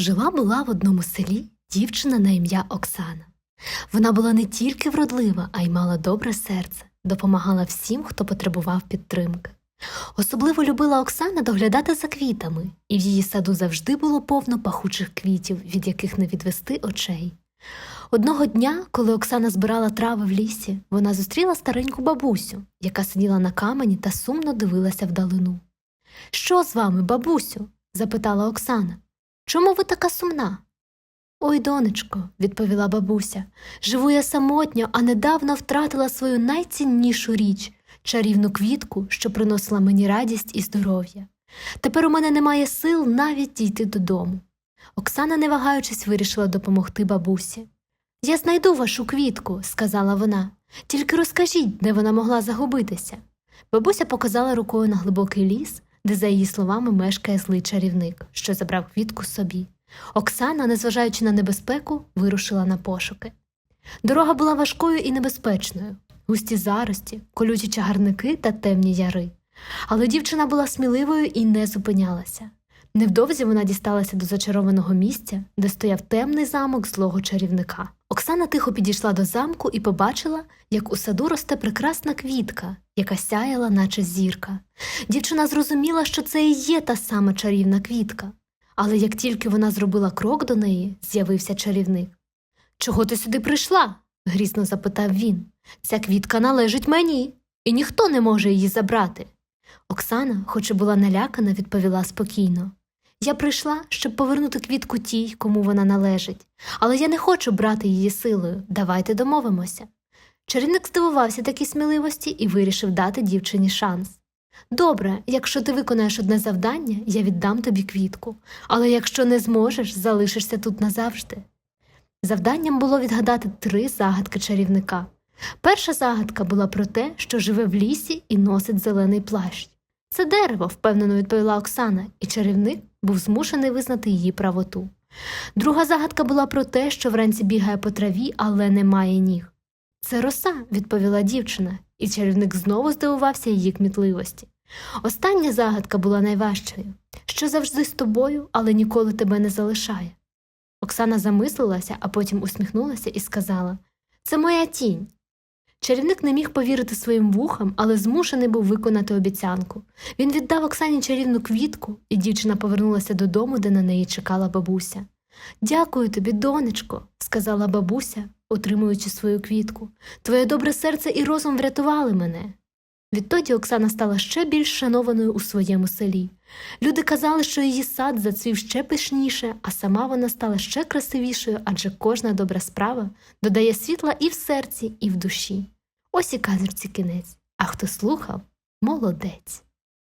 Жила була в одному селі дівчина на ім'я Оксана. Вона була не тільки вродлива, а й мала добре серце, допомагала всім, хто потребував підтримки. Особливо любила Оксана доглядати за квітами, і в її саду завжди було повно пахучих квітів, від яких не відвести очей. Одного дня, коли Оксана збирала трави в лісі, вона зустріла стареньку бабусю, яка сиділа на камені та сумно дивилася вдалину. Що з вами, бабусю? запитала Оксана. Чому ви така сумна? Ой, донечко, відповіла бабуся, живу я самотньо, а недавно втратила свою найціннішу річ чарівну квітку, що приносила мені радість і здоров'я. Тепер у мене немає сил навіть дійти додому. Оксана, не вагаючись, вирішила допомогти бабусі. Я знайду вашу квітку, сказала вона, тільки розкажіть, де вона могла загубитися. Бабуся показала рукою на глибокий ліс, де, за її словами, мешкає злий чарівник, що забрав квітку собі. Оксана, незважаючи на небезпеку, вирушила на пошуки. Дорога була важкою і небезпечною, густі зарості, колючі чагарники та темні яри. Але дівчина була сміливою і не зупинялася. Невдовзі вона дісталася до зачарованого місця, де стояв темний замок злого чарівника. Оксана тихо підійшла до замку і побачила, як у саду росте прекрасна квітка, яка сяяла, наче зірка. Дівчина зрозуміла, що це і є та сама чарівна квітка. Але як тільки вона зробила крок до неї, з'явився чарівник. Чого ти сюди прийшла? грізно запитав він. Ця квітка належить мені, і ніхто не може її забрати. Оксана, хоч і була налякана, відповіла спокійно. Я прийшла, щоб повернути квітку тій, кому вона належить, але я не хочу брати її силою. Давайте домовимося. Чарівник здивувався такій сміливості і вирішив дати дівчині шанс. Добре, якщо ти виконаєш одне завдання, я віддам тобі квітку, але якщо не зможеш, залишишся тут назавжди. Завданням було відгадати три загадки чарівника. Перша загадка була про те, що живе в лісі і носить зелений плащ. Це дерево, впевнено відповіла Оксана, і чарівник був змушений визнати її правоту. Друга загадка була про те, що вранці бігає по траві, але не має ніг. Це роса, відповіла дівчина, і чарівник знову здивувався її кмітливості. Остання загадка була найважчою що завжди з тобою, але ніколи тебе не залишає. Оксана замислилася, а потім усміхнулася і сказала Це моя тінь. Чарівник не міг повірити своїм вухам, але змушений був виконати обіцянку. Він віддав Оксані чарівну квітку, і дівчина повернулася додому, де на неї чекала бабуся. Дякую тобі, донечко, сказала бабуся, отримуючи свою квітку. Твоє добре серце і розум врятували мене. Відтоді Оксана стала ще більш шанованою у своєму селі. Люди казали, що її сад зацвів ще пишніше, а сама вона стала ще красивішою, адже кожна добра справа додає світла і в серці, і в душі. Ось і казерці кінець. А хто слухав молодець.